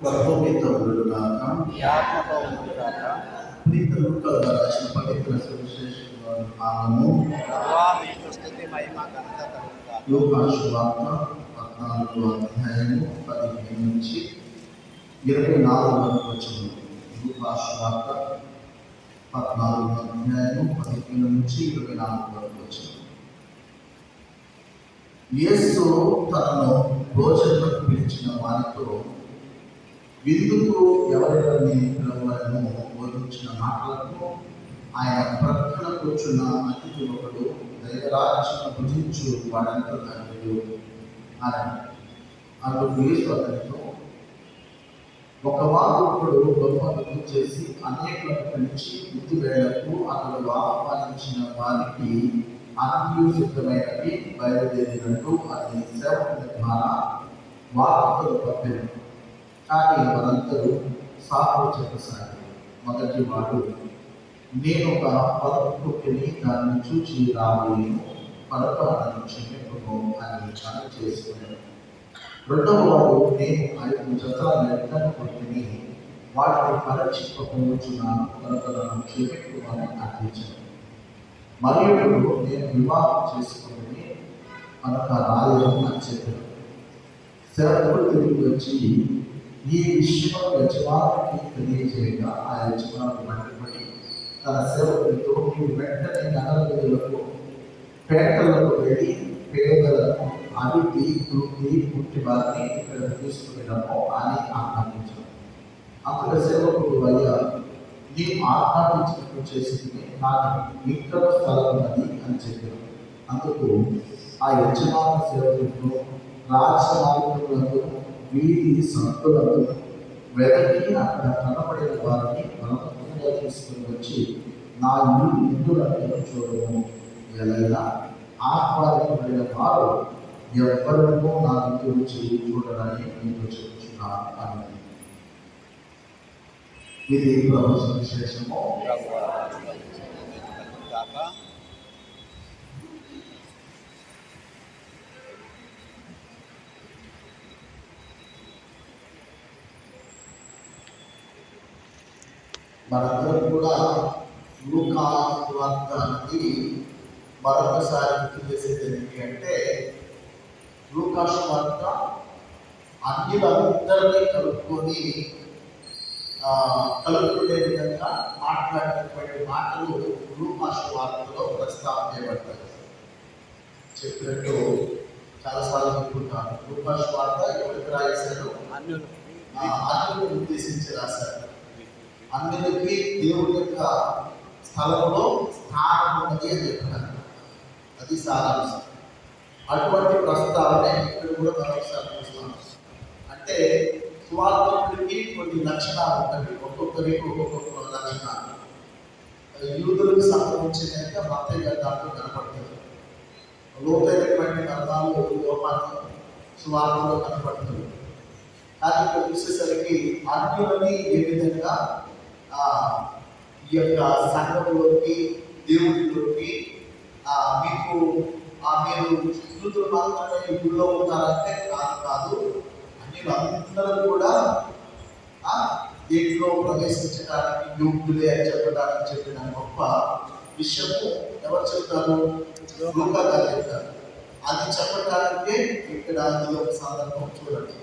ప్రభుత్వం ఉండుగాక ఈ ఆత్మతో ఉండుగాక ప్రీత లూకాల రాసిన పవిత్ర సువిశేషంలోని భాగము ప్రభువా మీకు స్థుతి మహిమ ఘనత కలుగుగాక లూకా శుభార్త పద్నాలుగు అధ్యాయము పదిహేను నుంచి ఇరవై నాలుగు వరకు వచ్చింది లూకా శుభార్త పద్నాలుగు అధ్యాయము పదిహేను నుంచి ఇరవై నాలుగు వరకు వచ్చింది యేసు తనను భోజనం పిలిచిన వారితో విందుకు ఎవరెవరిని పిలవలను బోధించిన మాటలకు ఆయన ప్రక్కన కూర్చున్న అతిథి ఒకడు దైవరాజ్యం భుజించు వాడంత ధన్యుడు అని అప్పుడు అతనితో ఒక వాడుకుడు గొప్ప విందు చేసి అనేకులకు పిలిచి విందు వేళకు అతడు ఆహ్వానించిన వారికి అన్ని సిద్ధమైనవి బయలుదేరినట్టు అది సేవకుల ద్వారా వార్తలు పంపారు. కానీ వారందరూ సాకు చెప్పసాగారు. మొదటి వాడు నేను ఒక పలుకుని దాన్ని చూచి రాబోయేను పలక నన్ను క్షమింపము అని చన చేసుకున్నాను రెండవ వాడు నేను ఐదు జతల నెట్టను కొట్టుని వాటిని పరీక్షింపకపోవచ్చున్నాను కనుక నన్ను క్షమింపమని అర్థించాను మరియు నేను వివాహం చేసుకుని కనుక రాలేను అని చెప్పాను సేవకుడు తిరిగి వచ్చి ఈ విషయం యజమానికి తెలియజేయగా ఆ యజమానుడు మండిపడి తన సేవకుడితో నీవు వెంటనే నగర వీధులకు పేటలకు వెళ్ళి పేదలను అడిగి దూకి పుట్టి వారిని ఇక్కడ తీసుకువెళ్ళము అని ఆజ్ఞాపించాడు. అక్కడ సేవకుడు వల్ల నీవు ఆజ్ఞాపించినట్టు చేసింది నాకు ఇక్కడ స్థలం ఉన్నది అని చెప్పారు అందుకు ఆ యజమాన సేవకుడు రాజమార్గంలో వీధి సంతులను వెదకి అక్కడ కనపడిన వారిని బలవంతంగా తీసుకుని వచ్చి నా ఇల్లు ఇందులను చూడము? ఎలా ఆహ్వానింపబడిన వారు ఎవరినో నా ఇంటి వచ్చి చూడడానికి నీకు చెప్తున్నాను అని ఇది ప్రభు సువిశేషము మనందరం కూడా లూకా వార్త అనేది మరొకసారి గుర్తు చేసేది ఏంటి అంటే లూకా వార్త అన్యులందరినీ కలుపుకొని కలుపుకునే విధంగా మాట్లాడినటువంటి మాటలు లూకా వార్తలో ప్రస్తావన చేయబడతాయి చెప్పినట్టు చాలాసార్లు చెప్పుకుంటాను. లూకా వార్త ఎవరికి రాశారు? అన్యులు ఉద్దేశించి రాశారు. అందరికీ దేవుడి యొక్క స్థలంలో స్థానం ఉన్నది అని చెప్పినారు అది సారాంశం. అటువంటి ప్రస్తావన ఇక్కడ కూడా మరొకసారి చూస్తాం అంటే సువార్థకుడికి కొన్ని లక్షణాలు ఉంటాయి. ఒక్కొక్కరికి ఒక్కొక్క లక్షణాలు. యూదులకు సంబంధించిన భక్తి గారి దాంట్లో కనపడుతుంది లోతైనటువంటి అర్థాలు లోపాలు సువార్థలో కనపడుతుంది కానీ ఇక్కడ చూసేసరికి అన్యులని ఏ విధంగా ఈ యొక్క సంఘంలోకి దేవుడిలోకి మీకు మీరు యూదులు మాత్రమే ఈ ఉంటారంటే కాదు కాదు. అన్ని అందరూ కూడా దీంట్లో ప్రవేశించడానికి యోగ్యులే అని చెప్పడానికి చెప్పిన గొప్ప విషయము ఎవరు చెప్తారు? లూకా చెప్తారు. అది చెప్పడానికి ఇక్కడ ఈ యొక్క సందర్భం చూడండి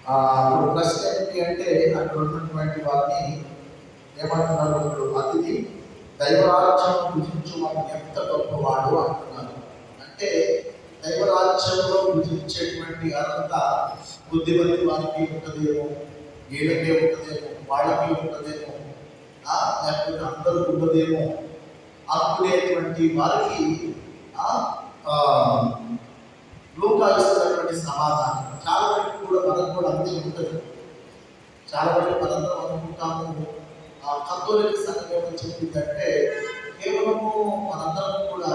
ఆ, ఇప్పుడు ప్రశ్న ఏంటి అంటే అక్కడ ఉన్నటువంటి వారిని ఏమంటున్నారు ఇప్పుడు అతిథి దైవరాజ్యం పూజించు మనం ఎంత గొప్పవాడు అంటున్నారు. అంటే దైవరాజ్యంలో పూజించేటువంటి అర్హత బుద్ధిమంతి వారికి ఉంటుందేమో వీళ్ళకే ఉంటుందేమో వాళ్ళకి ఉంటుందేమో లేకపోతే అందరూ ఉండదేమో అనుకునేటువంటి వారికి లోకాలు ఇస్తున్నటువంటి సమాధానం. చాలా వరకు కూడా మనకు కూడా అంతే ఉంటుంది. చాలా వరకు మనందరం అనుకుంటాము ఆ కథోలిక సంఘం ఏమని చెప్పిందంటే కేవలము మనందరం కూడా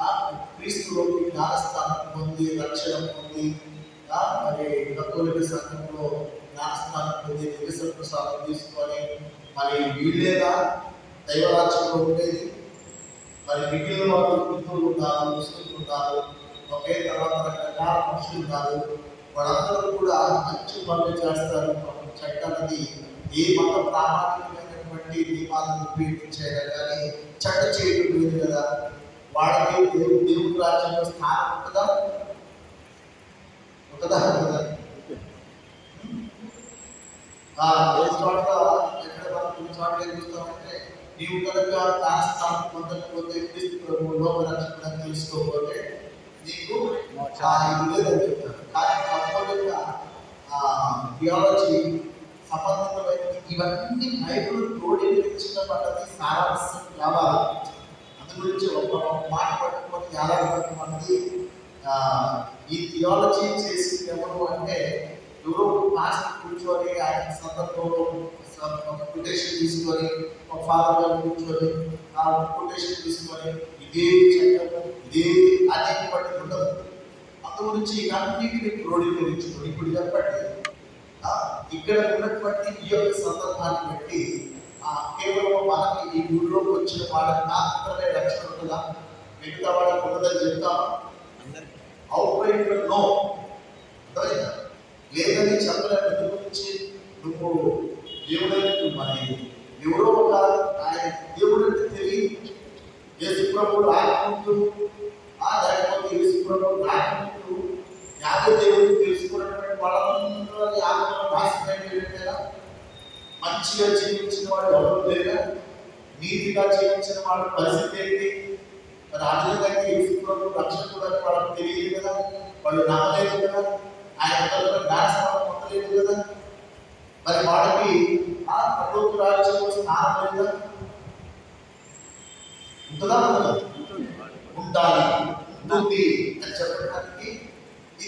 ఆ క్రీస్తులోకి జ్ఞానస్థానం పొంది రక్షణ పొంది మరి కథోలిక సంఘంలో జ్ఞానస్థానం పొంది దివ్య ప్రసాదం తీసుకొని మరి వీళ్ళేదా దైవరాజ్యంలో ఉండేది. మరి మిగిలిన వాళ్ళు హిందువులు ఉన్నారు ముస్లింలు ఉన్నారు ఒకే తర్వాత రకరకాల మనుషులు ఉన్నారు వాళ్ళందరూ కూడా మంచి పనులు చేస్తారు. పాపం చట్టాలని ఏ మత ప్రామాణికమైనటువంటి నియమాలను ఉపయోగించారు కానీ చట్ట చేయడం లేదు కదా. వాళ్ళకి దేవుడు దేవుడు రాజ్యంలో స్థానం ఉంటుందా? ఉంటుందా? కదా ఏ చోట ఎక్కడ మనం కొన్ని చోట్ల చూస్తామంటే నీవు కనుక దాని స్థానం పొందకపోతే క్రీస్తు ప్రభు లోక రక్షణ తెలుసుకోకపోతే నీకు ఆ, ఇది లేదని చెప్తారు. కానీ తప్పనిక థియాలజీ సంబంధితమైనది ఇవన్నీ బైబుల్ క్రోడీకరించిన పడ్డది సారాంశం కావాలి. అందు గురించి ఒక మాట పట్టుకొని యాభై మంది ఈ థియాలజీ చేసింది ఎవరు అంటే ఎవరో మాస్టర్ కూర్చొని ఆయన సందర్భంలో ఒక కొటేషన్ తీసుకొని ఒక ఫాదర్ గారు కూర్చొని ఆ కొటేషన్ తీసుకొని ఇదే చట్టం ఇదే అనేక పట్టి ఉండదు గురించి అన్నిటిని క్రోడీకరించుకొని ఇప్పుడు చెప్పండి ఇక్కడ ఉన్నటువంటి ఈ యొక్క సందర్భాన్ని బట్టి ఆ, కేవలం మనకి ఈ ఊళ్ళోకి వచ్చిన వాళ్ళకి మాత్రమే రక్షణ ఉంటుందా? మిగతా వాళ్ళకి ఉండదని చెప్తాం అవుట్ నో? లేదని చెప్పలేని ఎందుకు గురించి నువ్వు దేవుడైన మరి ఎవరో ఒక ఆయన దేవుడు అంటే తెలియదు. యేసు ప్రభు రాకముందు ఆ లేకపోతే యేసు ప్రభు రాకముందు యాదవ దేవుడు తెలుసుకున్నటువంటి వాళ్ళందరూ యాగంలో నాశనమైపోయినట్టేనా మంచిగా జీవించిన వాడు ఎవరు లేదా నీతిగా జీవించిన వాళ్ళ పరిస్థితి ఏంటి? మరి అర్థమైతే యేసు ప్రభు రక్షకుడు వాళ్ళకి తెలియదు కదా? వాళ్ళు నమ్మలేదు కదా? ఆయన తరపున జ్ఞానస్నానం పొందలేదు కదా? మరి వాళ్ళకి ఆ ప్రభుత్వ రాజ్యంలో స్థానం లేదా ఉంటుందా? ఉండాలి. ఉంటుంది అని చెప్పడానికి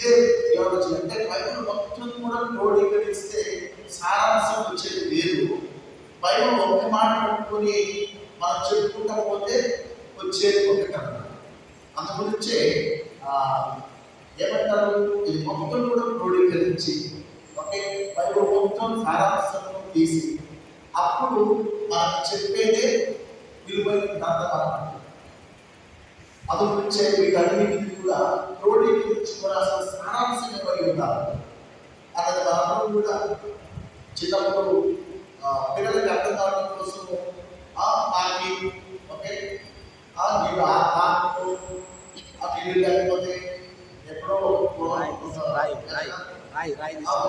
ఇదే థియాలజీ అంటే బైబుల్ మొత్తం కూడా క్రోడీకరిస్తే సారాంశం వచ్చేది వేరు బైబుల్ ఒక మాట పట్టుకొని మనం చెప్పుకుంటా పోతే వచ్చేది ఒకటి అన్నమాట అందు గురించే ఏమంటారు? ఇది మొత్తం కూడా క్రోడీకరించి ఒకే బైబుల్ మొత్తం సారాంశం తీసి అప్పుడు మనం చెప్పేదే విలువైన గ్రంథం అన్నమాట అది గురించే వీటన్నిటిని కూడా క్రోడీకరించుకొని అసలు సారాంశం ఎవరి ఉండాలి. అన్నది మనందరం కూడా చిన్నప్పుడు పిల్లలకి అర్థం కావడం కోసం ఆ పాకి ఓకే? ఆ నీళ్ళు ఆ పాకు ఆ నీళ్ళు లేకపోతే ఎప్పుడో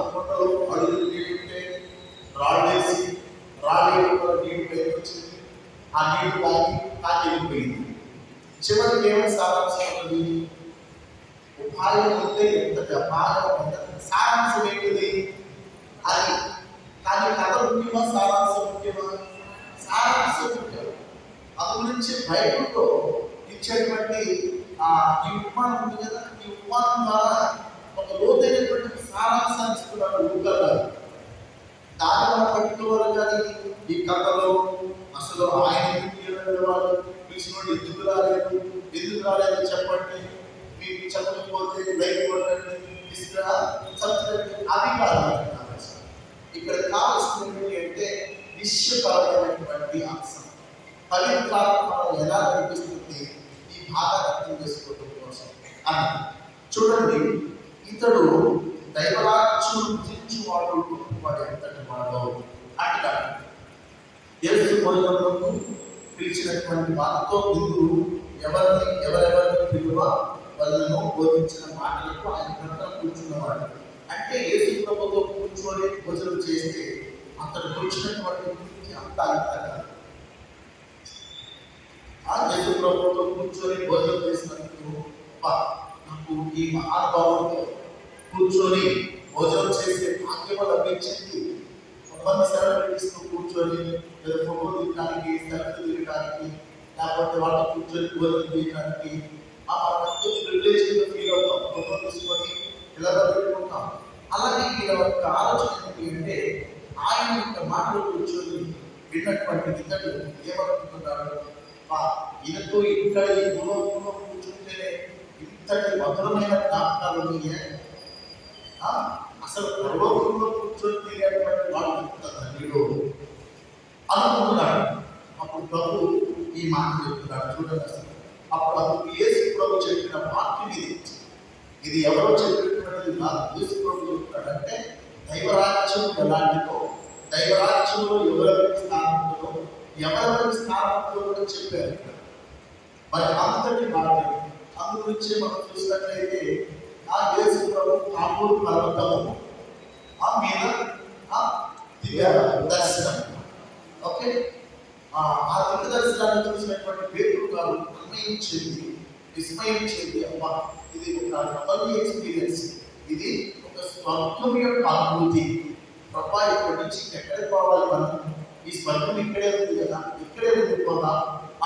ఫోటోలో అడుగులు నీళ్ళు ఉంటే రాళ్ళు వేసి రాళ్ళు నీళ్ళు పైకి వచ్చింది. ఆ నీళ్ళు తాగి తాగి వెళ్ళిపోయింది. చివరికి ఏమైనా సారాంశం ఉంటుంది ఉపాయం ఉంటే ఎంత వ్యాపారం ఎంత సారాంశం ఏంటిది? అది. కానీ కథ ముఖ్యమా సారాంశం ముఖ్యమా? సారాంశం ముఖ్యం. అందు గురించి బైబిల్లో ఇచ్చేటువంటి ఈ ఉపమానం ఉంది కదా? ఈ ఉపమానం ద్వారా ఒక లోతైనటువంటి సారాంశాన్ని ఇస్తున్నాడు లూకా గారు. దాని వల్ల పట్టుకోవాలి కానీ ఈ కథలో అసలు ఆయన ఎందుకు చూడండి ఎందుకు రాలేదు ఎందుకు రాలేదు చెప్పండి. మీకు చెప్పకపోతే లైక్ కొట్టండి ఇస్తా చచ్చండి అది కాదు. ఇక్కడ కావాల్సింది అంటే విషయపరమైనటువంటి అంశం. పవిత్రాత్మ ఎలా కనిపిస్తుంది? ఈ బాగా అర్థం చేసుకోవడం కోసం. అని చూడండి. ఇతడు దైవరాజ్యం భుజించువాడు వాడు ఎంతటి వాడు. అంటాడు యేసు భోజనములకు పిలిచినటువంటి వారితో విందు ఎవరిని ఎవరెవరిని పిలువ వాళ్ళను బోధించిన మాటలకు ఆయన ప్రక్కన కూర్చున్నవాడు. అంటే యేసు ప్రభుతో కూర్చొని భోజనం చేస్తే అతడు కూర్చున్నటువంటి వ్యక్తి అంతా ఆ యేసు ప్రభుతో కూర్చొని భోజనం చేసినందుకు నాకు ఈ మహానుభావులతో కూర్చొని భోజనం చేసే భాగ్యము లభించింది. కొంతమంది సెలబ్రిటీస్ కూర్చొని లేదా ఫోటో దిగడానికి సెల్ఫీ దిగడానికి లేకపోతే వాళ్ళ కూర్చొని భోజనం తీయడానికి ఆ మనకు ప్రివిలేజ్ ఫీల్ అవుతాం ఫోటో తీసుకొని ఇలా పెట్టుకుంటాం అలాగే ఈయన యొక్క ఆలోచన ఏంటి అంటే ఆయన యొక్క మాటలు కూర్చొని విన్నటువంటి ఇతడు ఏమనుకుంటున్నాడు? ఆ, ఈయనతో ఇక్కడ ఈ మూలంలో కూర్చుంటేనే ఇంతటి మధురమైన జ్ఞాపకాలు అసలు పరలోకంలో కూర్చొని తిరిగేటువంటి వాడు ఎంత ధన్యుడు అనుకుంటున్నాడు అప్పుడు ప్రభు ఈ మాట చెప్తున్నాడు. చూడండి అసలు. అప్పుడు అప్పుడు ఏసు ప్రభు చెప్పిన వాక్యం ఇది. ఇది ఎవరో చెప్పినటువంటిది కాదు. ఏసు ప్రభు చెప్తున్నాడంటే దైవరాజ్యం ఎలాంటిదో దైవరాజ్యంలో ఎవరెవరికి స్థానంలో ఎవరెవరికి స్థానంలో కూడా చెప్పారు మరి అంతటి వాక్యం అందు గురించి మనం చూసినట్లయితే ఆ యేసు ప్రభు తామూరు పర్వతము. ఆ మీద ఆ దివ్య దర్శనం. ఓకే? ఆ దివ్య దర్శనాన్ని చూసినటువంటి పేరు గారు అన్వయం చెంది అమ్మ ఇది ఒక డబల్ ఎక్స్పీరియన్స్ ఇది ఒక స్వర్గం యొక్క అనుభూతి. ప్రభా ఇక్కడి నుంచి ఎక్కడికి పోవాలి మనం? ఈ స్వర్గం ఇక్కడే ఉంది కదా? ఇక్కడే ఉండిపోదా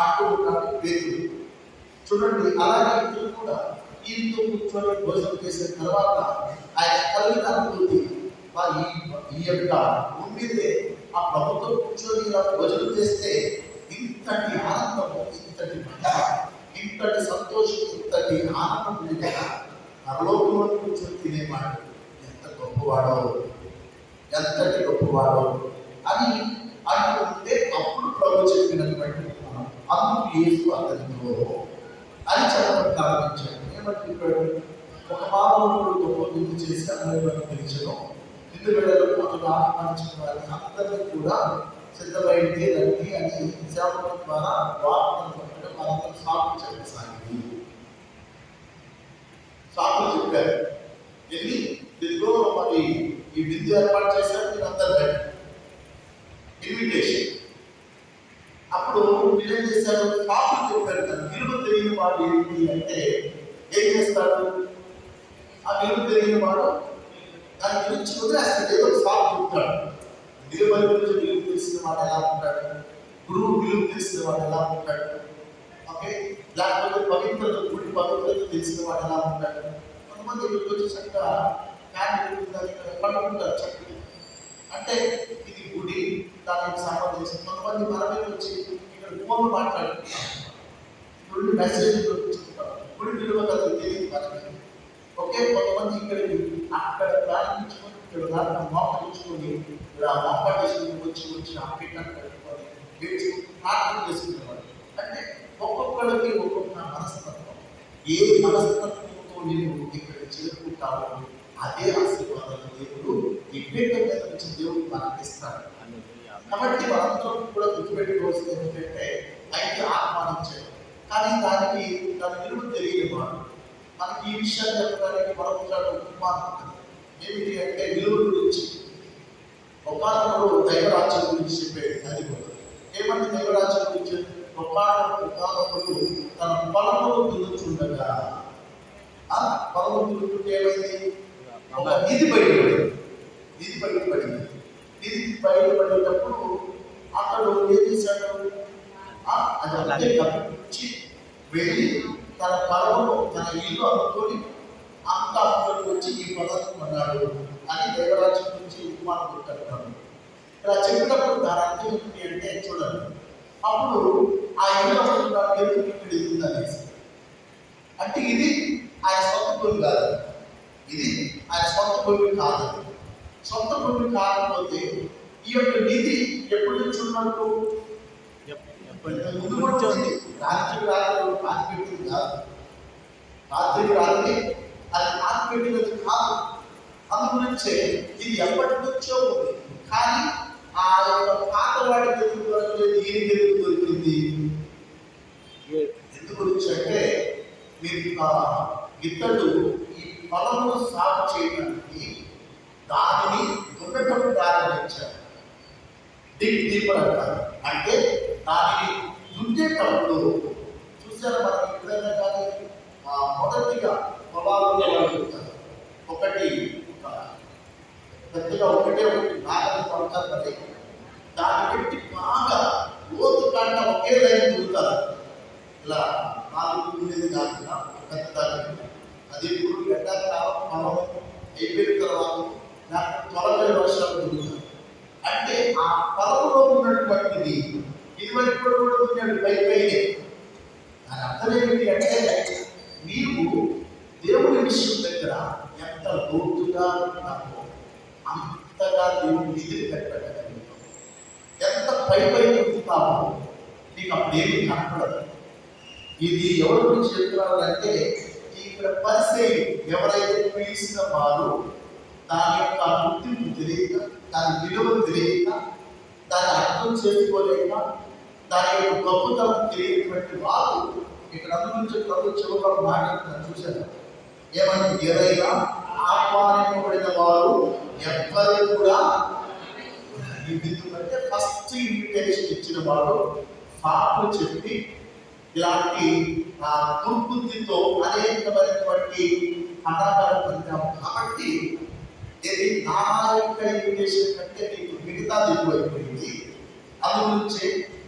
అంటూ ఉంటాడు పేరు చూడండి అలాగే ఇద్దరు కూడా వీరితో కూర్చొని భోజనం చేసిన తర్వాత ఆయన కలిగిన అనుభూతి వారి ఈ యొక్క భూమిదే ఆ ప్రభుత్వం కూర్చొని ఇలా భోజనం చేస్తే ఇంతటి ఆనందము ఇంతటి మజ ఇంతటి సంతోషం ఇంతటి ఆనందం లేదా పరలోకంలో కూర్చొని తినేవాడు ఎంత గొప్పవాడో ఎంతటి గొప్పవాడో అని అనుకుంటే అప్పుడు ప్రభు చెప్పినటువంటి అందుకు యేసు అతనితో అని చెప్పడం ప్రారంభించాడు. ఏమంటే ఒక పాపముడు గొప్ప చేసి అందరిని పిలిచను ఇందు వేళలకు అతను ఆహ్వానించిన వారిని అందరినీ కూడా సిద్ధమైంది రండి అని సేవకుల ద్వారా వార్తలు చెప్పడం వారందరూ సాగు చెప్పసాగింది. సాకులు చెప్పారు. వెళ్ళి తెలుగులో మరి ఈ విద్య ఏర్పాటు చేశారు మీరు అందరికీ ఇన్విటేషన్ అప్పుడు వీళ్ళు ఏం చేశారు? సాకులు చెప్పారు కదా. విలువ తెలియని వాడు ఏంటి అంటే ఏం చేస్తాడు? ఆ విలువ తెలియని వాడు దాని గురించి వదిలేస్తాడు. ఏదో ఒక సాకు చెప్తాడు విలువ గురించి విలువ తెలిసిన వాడు ఎలా ఉంటాడు? గురువు విలువ తెలిసిన వాడు ఎలా ఉంటాడు? ఓకే? లేకపోతే పవిత్రత గుడి పవిత్రత తెలిసిన వాడు ఎలా ఉంటాడు? కొంతమంది ఇక్కడికి వచ్చి చక్కగా ఫ్యాన్ పడుకుంటారు చక్కగా. అంటే ఇది గుడి దానికి సంబంధించి కొంతమంది మనమే వచ్చి ఇక్కడ ఫోన్ మాట్లాడుతున్నారు గుడి మెసేజ్ చెప్తున్నారు గుడి విలువ కదా తెలియదు మనకి ఒకే కొంతమంది ఇక్కడికి అక్కడ ప్రారంభించుకొని ఇక్కడ దాకా మోపరించుకొని ఇక్కడ మోప చేసుకుని వచ్చి వచ్చి ఆ పీఠాన్ని కట్టుకొని వేచి ప్రార్థన చేసుకునేవాడు అంటే ఒక్కొక్కడికి ఒక్కొక్క మనస్తత్వం. ఏ మనస్తత్వంతో నేను ఇక్కడ చేరుకుంటావో అదే ఆశీర్వాదాలు దేవుడు ఈ పీఠ మీద నుంచి దేవుడు మనకి ఇస్తాడు. కాబట్టి మనందరం కూడా గుర్తుపెట్టుకోవాల్సింది ఏంటంటే అయితే ఆహ్వానించాడు. కానీ దానికి దాని విలువ తెలియవాడు మనకి ఈ విషయాలు చెప్పడానికి మరొకసారి ఉపమానం ఏమిటి అంటే విలువ గురించి. ఒకనొకడు దైవరాజ్యం గురించి చెప్పేది అది కూడా ఏమంటే దైవరాజ్యం గురించి? ఒకనొకడు ఒకనొకడు తన పొలంలో దున్నుచుండగా ఆ పొలంలో దున్నుతుంటే ఏమైంది? ఒక నిధి బయటపడింది నిధి బయటపడింది నిధి బయటపడేటప్పుడు అతడు ఏం చేశాడు? ఆ, అది అంతే వెళ్ళి తన పొలంలో తన ఇల్లు అనుకుని అంత అక్కడికి వచ్చి ఈ పదవి కొన్నాడు అని దేవరాజు గురించి ఉపమానం చెప్తాడు ఇలా చెప్పినప్పుడు దాని అర్థం ఏంటి అంటే చూడండి. అప్పుడు ఆ ఇల్లు అనుకున్నాడు ఎందుకు ఇక్కడ ఇది అంటే ఇది ఆయన సొంత భూమి కాదు. ఇది ఆయన సొంత భూమి కాదు. సొంత భూమి కాకపోతే ఈ యొక్క నిధి ఎప్పుడు నుంచి ఉన్నట్టు? ముందు కూడా రాత్రి కాదు రాత్రి అది పాతి కాదు. అందు ఇది ఎప్పటి నుంచో ఉంది. కానీ ఆ యొక్క పాత వాడికి ఎందుకు దొరకలేదు ఎందుకు దొరికింది? ఎందు అంటే మీరు ఇతడు ఈ పొలము సాగు చేయడానికి దానిని దున్నటం ప్రారంభించారు. డీప్ డీపర్ అంటారు అంటే దానిని దున్నేటప్పుడు చూసారా మనకి ఎప్పుడైనా కానీ? మొదటిగా పొలాలలో చెప్తారు ఒకటి ఒక పెద్దగా ఒకటే ఒకటి నాగలి పడతారు మరి. దాన్ని పెట్టి బాగా లోతు కంట ఒకే లైన్ చూస్తారు ఇలా నాలుగు ఉండేది కాకుండా పెద్ద దాని అది ఇప్పుడు ఎండాకాలం మనం అయిపోయిన తర్వాత నాకు త్వరగా వర్షాలు దున్నుతారు అంటే ఆ పొలంలో ఉన్నటువంటిది ఇదివరకు కూడా కూడా పై పైనే దాని అర్థం ఏమిటి అంటే నీవు దేవుని విషయం దగ్గర ఎంత లోతుగా ఉన్నావో అంతగా దేవుని నిధులు పెట్టగలుగుతావు ఎంత పై పై ఉంచుతావో నీకు అప్పుడేమి కనపడదు. ఇది ఎవరి గురించి చెప్తున్నారు అంటే ఇక్కడ పరిచయం ఎవరైతే పిలిచిన వారు దాని యొక్క గుర్తింపు తెలియక దాని విలువ తెలియక దాన్ని అర్థం చేసుకోలేక దాని యొక్క గొప్పతనం తెలియనటువంటి వారు ఇక్కడ నుంచి ప్రభు చివరి మాట్లాడుతున్నారు. చూశారు? ఏమని? ఏదైనా ఆహ్వానింపబడిన వారు ఎవ్వరు కూడా ఎందుకంటే ఫస్ట్ ఇన్విటేషన్ ఇచ్చిన వాడు పాపలు చెప్పి ఇలాంటి దుర్బుద్ధితో అనేకమైనటువంటి అనాకారం పొందాము కాబట్టి ఇది నా యొక్క ఇన్విటేషన్ కంటే మీకు మిగతా ఎక్కువైపోయింది. అందు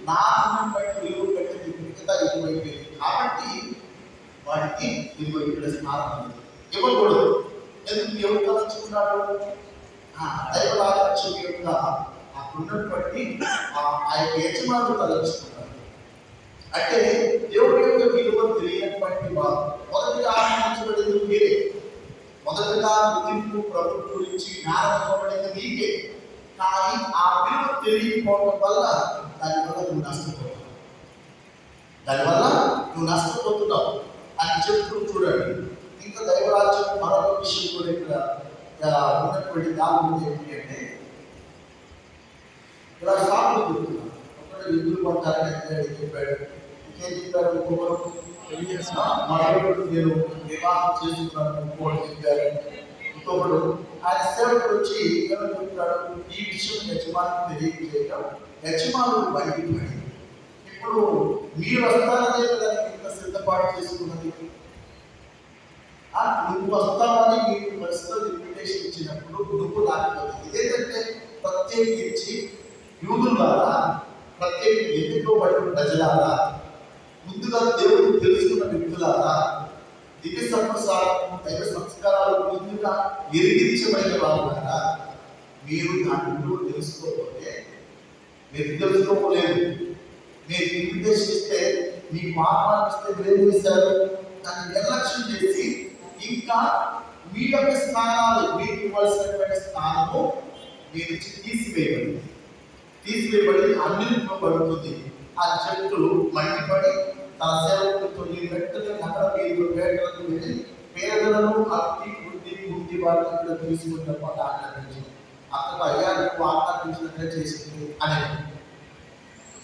నా అన్నం బట్టి విలువ పెట్టింది నీకు మిగతా ఎక్కువైపోయింది కాబట్టి వాడికి ఇదిగో ఇక్కడ స్నానం ఇవ్వకూడదు. ఎందుకు? ఎవరు తలంచుకున్నాడు? ఆ దైవరాజ్యం యొక్క ఆ ఉన్నటువంటి బట్టి ఆ యొక్క యజమానులు తలంచుకున్నాడు. అంటే దేవుడి యొక్క విలువ తెలియనటువంటి వారు మొదటిగా ఆహ్వానించబడింది మీరే. మొదటగా గుర్తింపు ప్రభు గురించి జ్ఞానం ఇవ్వబడింది మీకే. కానీ ఆ విలువ తెలియకపోవడం వల్ల దానివల్ల నువ్వు నష్టపోతావు. దానివల్ల నువ్వు నష్టపోతున్నావు. అని చెప్తూ చూడండి. ఇంకా దైవరాజ్యం మరొక విషయం కూడా ఇక్కడ ఉన్నటువంటి దాని ఏంటి అంటే ఇలా చెప్తున్నాను ఒకటి పడ్డారని ఆయన చెప్పాడు. ఇంకేం చెప్పారు? ఇంకొకరు మరొకడు నేను వివాహం చేసుకున్నాను ఇంకోటి చెప్పారు. ఇంకొకడు ఆయన సేవకుడు వచ్చి ఏమని చెప్తాడు ఈ విషయం యజమానికి తెలియజేయడం యజమానుడు బయటికి ఇప్పుడు మీరు వస్తారనే దానికి ఇంత సిద్ధపాటు చేసుకున్నది? ఆ, నువ్వు వస్తావని మీకు పర్సనల్ ఇన్విటేషన్ ఇచ్చినప్పుడు నువ్వు రాకపోతే ఇదేంటంటే ప్రత్యేకించి యూదులారా ప్రత్యేక ఎన్నుకోబడిన ప్రజలారా? ముందుగా దేవుడు తెలుసుకున్న వ్యక్తులారా? దివ్య సంప్రసారం దైవ సంస్కారాలు ముందుగా ఎరిగించబడిన వారులారా మీరు దాని విలువ తెలుసుకోకపోతే మీరు తెలుసుకోలేదు మీరు ఇన్విటేషన్ ఇస్తే మీకు ఆహ్వానం ఇస్తే మీరు చేశారు దాన్ని నిర్లక్ష్యం చేసి ఇంకా మీ యొక్క స్థానాలు మీకు ఇవ్వాల్సినటువంటి స్థానము మీ నుంచి తీసివేయబడింది తీసివేయబడి అన్నింటిలో ఆ చెట్టు మండిపడి తన సేవకులతో నీ వెంటనే నగర వీధులు వేటలకు వెళ్ళి పేదలను అతి బుద్ధి బుద్ధి వారిని ఇక్కడ తీసుకున్న అక్కడ అయ్యా నువ్వు ఆజ్ఞాపించినట్లే చేసింది అని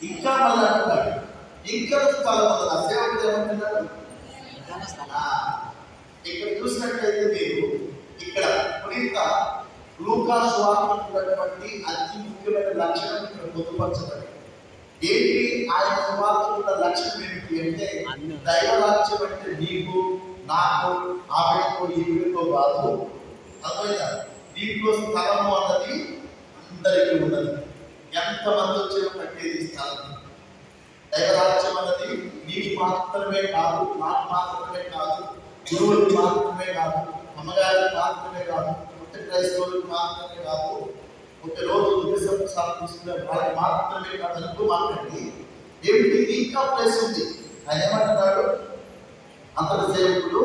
ఇంకా మళ్ళీ అంటున్నాడు. ఇంకా స్థలం ఉంది ఆ సేవకుడు ఏమంటున్నాడు? ఇక్కడ చూసినట్లయితే మీరు ఇక్కడ పునీత లూకా స్వామి ఉన్నటువంటి అతి ముఖ్యమైన లక్షణం ఇక్కడ పొందుపరచబడి ఏంటి? ఆయన సువార్త ఉన్న లక్షణం ఏంటి అంటే దైవరాజ్యం అంటే నీకు నాకు ఆవిడతో ఈవిడతో కాదు. అర్థమైందా? దీంట్లో స్థలము అన్నది అందరికీ ఉన్నది. ఎంతమంది వచ్చినా కట్టేది స్థలం. దైవరాజ్యం అన్నది నీకు మాత్రమే కాదు నాకు మాత్రమే కాదు గురువులకు మాత్రమే కాదు అమ్మగారికి మాత్రమే కాదు ఒక క్రైస్తవులకు మాత్రమే కాదు ఒక రోజు ఉద్దేశం తీసుకునే వాళ్ళకి మాత్రమే కాదు అంటూ మాట్లాడి. ఏమిటి? ఇంకా ప్లేస్ ఉంది. ఆయన ఏమంటున్నాడు అంతటి సేవకుడు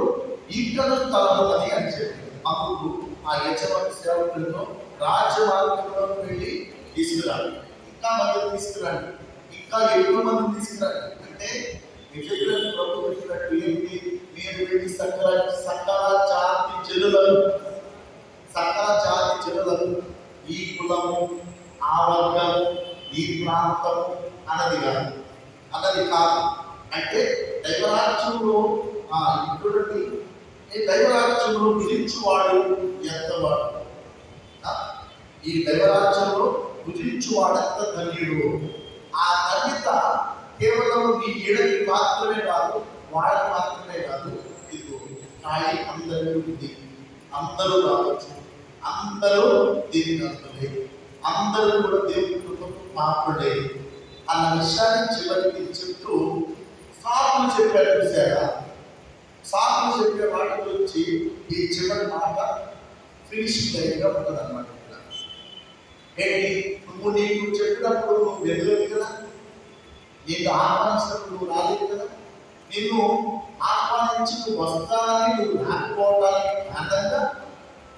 ఇంకా స్థలం అని అని చెప్పి అప్పుడు ఆ యజమాని సేవకులను రాజమార్గంలో వెళ్ళి తీసుకురాలి. ఇంకా మంది తీసుకురండి ఇంకా ఎక్కువ మంది తీసుకురండి అంటే విజయకులను ప్రభు పెట్టినట్టు ఏంటి? మీరు వెళ్ళి సకల సకల జాతి జనులను సకల జాతి జనులను ఈ కులము ఆ వర్గము ఈ ప్రాంతము అన్నది కాదు. అన్నది కాదు. అంటే దైవరాజ్యంలో ఆ చూడండి ఈ దైవరాజ్యంలో గురించువాడు ఎంతవాడు? ఈ దైవరాజ్యంలో గురించువాడంత ధన్యుడు. ఆ ధన్యత కేవలం నీ ఏడకి మాత్రమే కాదు వాళ్ళకి మాత్రమే కాదు ఇదిగో కాయి అందరూ ఉంది. అందరూ రావచ్చు. అందరూ దీనికి అర్థమే అందరూ కూడా దేవుని కృపకు పాపడే అన్న విషయాన్ని చివరికి చెప్తూ సాకులు చెప్పాడు చూసారా సాకులు చెప్పే వాటి గురించి ఈ చివరి మాట ఫినిషింగ్ లైన్గా ఉంటుంది అనమాట ఏంటి? నువ్వు నీకు చెప్పినప్పుడు నువ్వు వెళ్ళలేదు కదా? నీకు ఆహ్వానించినప్పుడు నువ్వు రాలేదు కదా? నిన్ను ఆహ్వానించి నువ్వు వస్తానని నువ్వు రాకపోవడానికి కారణంగా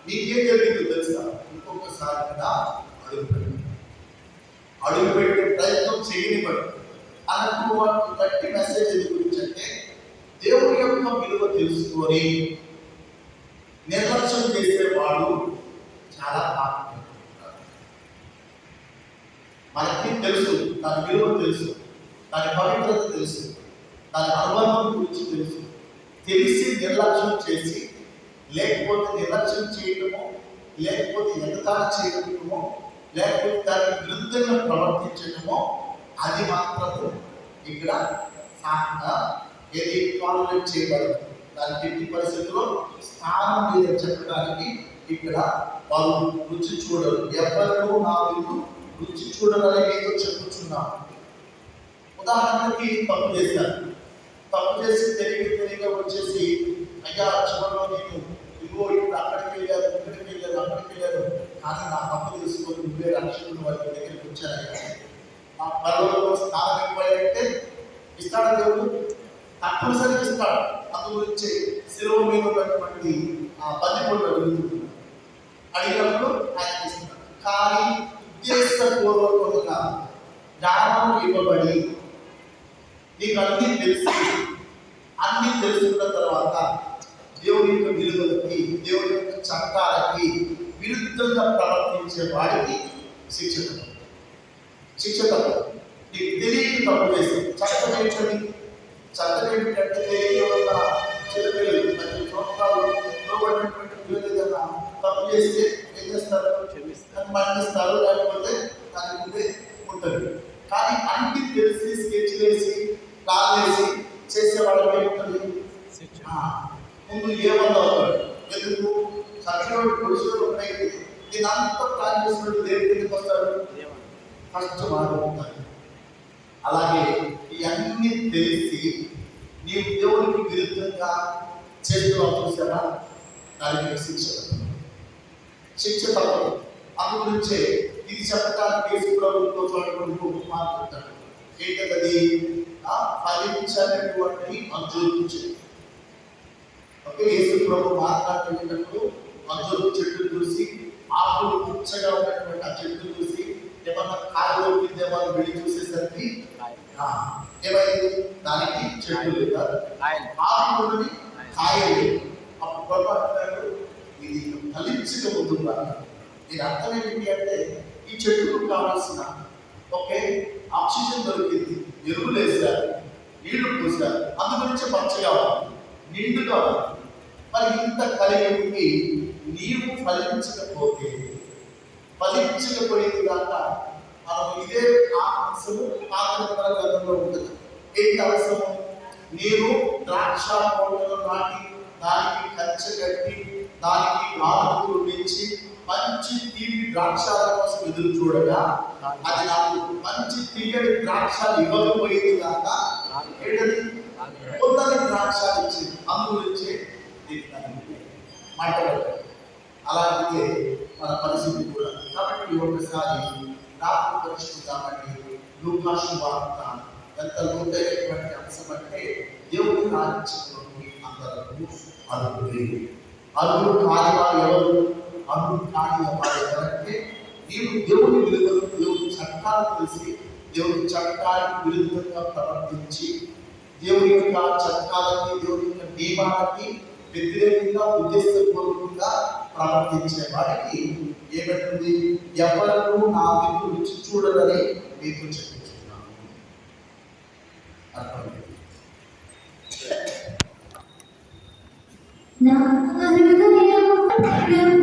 నీకేం జరిగిందో తెలుసా? ఇంకొకసారి కదా అడుగుపెట్టు. అడుగుపెట్టే ప్రయత్నం చేయనివ్వండి అన్నట్టు వాటికి గట్టి మెసేజ్ ఎందుకు గురించి అంటే దేవుడి యొక్క విలువ తెలుసుకొని నిర్లక్ష్యం చేసేవాడు చాలా ఆత్మీయుడు. మనకి తెలుసు దాని విలువ తెలుసు దాని పవిత్రత తెలుసు దాని అనుబంధం గురించి తెలుసు. తెలిసి నిర్లక్ష్యం చేసి లేకపోతే నిర్లక్ష్యం చేయడము లేకపోతే ఎగతాళి చేయటమో లేకపోతే దానికి విరుద్ధంగా ప్రవర్తించటమో అది మాత్రము ఇక్కడ సా- ఏది టాలరేట్ చేయబడదు. దాని ఎట్టి పరిస్థితుల్లో స్థానం లేదని చెప్పడానికి ఇక్కడ వాళ్ళు రుచి చూడరు. ఎవరు నా వీళ్ళు రుచి చూడరని ఏదో చెప్పుచున్నాను. ఉదాహరణకి తప్పు చేశారు తప్పు చేసి తెలివి తెలియక వచ్చేసి అయ్యా చివరిలో నేను ఇదిగో ఇప్పుడు అక్కడికి వెళ్ళారు ఇక్కడికి వెళ్ళారు అక్కడికి వెళ్ళారు. కానీ నా తప్పు తీసుకొని నువ్వే రక్షకుడు వారి దగ్గరికి వచ్చారయ్యా ఆ పర్వతంలో స్థానం ఇవ్వాలంటే ఇస్తాడు దేవుడు? తప్పనిసరిగా ఇస్తాడు అందు గురించి శిలువ మీద ఉన్నటువంటి ఆ బంది కూడా అడుగుతున్నాడు అడిగినప్పుడు ఆయన ఇస్తాడు కానీ ఉద్దేశపూర్వకంగా జ్ఞానం ఇవ్వబడి నీకు అన్ని తెలిసి అన్ని తెలుసుకున్న తర్వాత దేవుడి యొక్క విలువలకి దేవుడి యొక్క చట్టాలకి విరుద్ధంగా ప్రవర్తించే వాడికి శిక్ష తప్పదు. శిక్ష తప్పదు. నీకు తెలియక తప్పు చేసి చట్టం ఏంటని చట్టం ఏంటంటే తెలియక చిన్నపిల్లలు పది సంవత్సరాలు లోబడినటువంటి పిల్లలు ఏదైనా తప్పు చేస్తే ఏం చేస్తారు క్షమిస్తారు దాన్ని మరణిస్తారు లేకపోతే దాని ముందే ఉంటుంది కానీ అన్ని తెలిసి స్కెచ్ వేసి ప్లాన్ వేసి చేసేవాళ్ళకి ఏముంటుంది శిక్ష ఆ, ముందు ఏమన్నా అవుతాడు ఎందుకు సత్యవాడు పురుషుడు ఉన్నాయి దీని అంతా ప్లాన్ చేసినట్టు దేని ఎందుకు వస్తాడు ఫస్ట్ మాట్లాడుతాడు అలాగే ఇవన్నీ తెలిసి నీవు దేవుడికి విరుద్ధంగా చేస్తున్నావు చూసారా దానికి శిక్ష శిక్ష తప్పదు అందు గురించే ఇది చెప్పడానికి యేసు ప్రభుత్వం చూడకుండా మాట చెప్తాడు. ఏంటది? ఆ ఫలించనటువంటి అంజూరు ఓకే యేసు ప్రభు మాట్లాడుతున్నప్పుడు అంజూరు చెట్టు చూసి ఆకులు పుచ్చగా ఉన్నటువంటి ఆ చెట్టు చూసి ఏమన్నా కాయలు విద్యమాలు వెళ్ళి చూసేసరికి ఏమైంది దానికి చెట్టు లేదా ఆకులు ఉన్నది కాయ అప్పుడు ఇది ఫలించక ముందు దీని అర్థం ఏంటి అంటే ఈ చెట్టుకు కావాల్సిన ఓకే ఆక్సిజన్ దొరికింది. ఎరువులు వేశారు నీళ్ళు పోసారు అందు గురించి పచ్చగా ఉంది నిండుగా మరి ఇంత కలిగి ఉండి నీవు ఫలించకపోతే ఫలించకపోయింది కాక మనం ఇదే ఆ అంశము పాత్ర గ్రంథంలో ఉంటుంది. ఏంటి అంశము? నేను ద్రాక్ష తోటలో నాటి దానికి కంచె కట్టి దానికి నాలుగు నుంచి మంచి తీపి ద్రాక్షాల కోసం ఎదురు చూడగా అది నాకు మంచి తీయని ద్రాక్షలు ఇవ్వకపోయింది కాక ఏంటది? కొందరి ద్రాక్ష ఇచ్చింది అందులో ఇచ్చే మాట్లాడారు అలాగే మన పరిస్థితి కూడా. కాబట్టి ఒకసారి నాకు పరిశుద్ధామని లూకాసు వార్త ఎంత లోతైనటువంటి అంశం అంటే దేవుడి రాజ్యంలోకి అందరూ అరుగురే అరుగురు కాని వారు ఎవరు అరుగురు కాని వారు ఎవరంటే నీవు దేవుని విలువలు దేవుని చట్టాలు తెలిసి దేవుని చట్టానికి విరుద్ధంగా ప్రవర్తించి దేవుని యొక్క చట్టాలకి దేవుని యొక్క నియమాలకి వ్యతిరేకంగా ఉద్దేశపూర్వకంగా ప్రవర్తించే వారికి ఏమంటుంది ఎవరు నా వైపు రుచి చూడరని మీకు చెప్తున్నాను. అర్థమైంది? నా హృదయం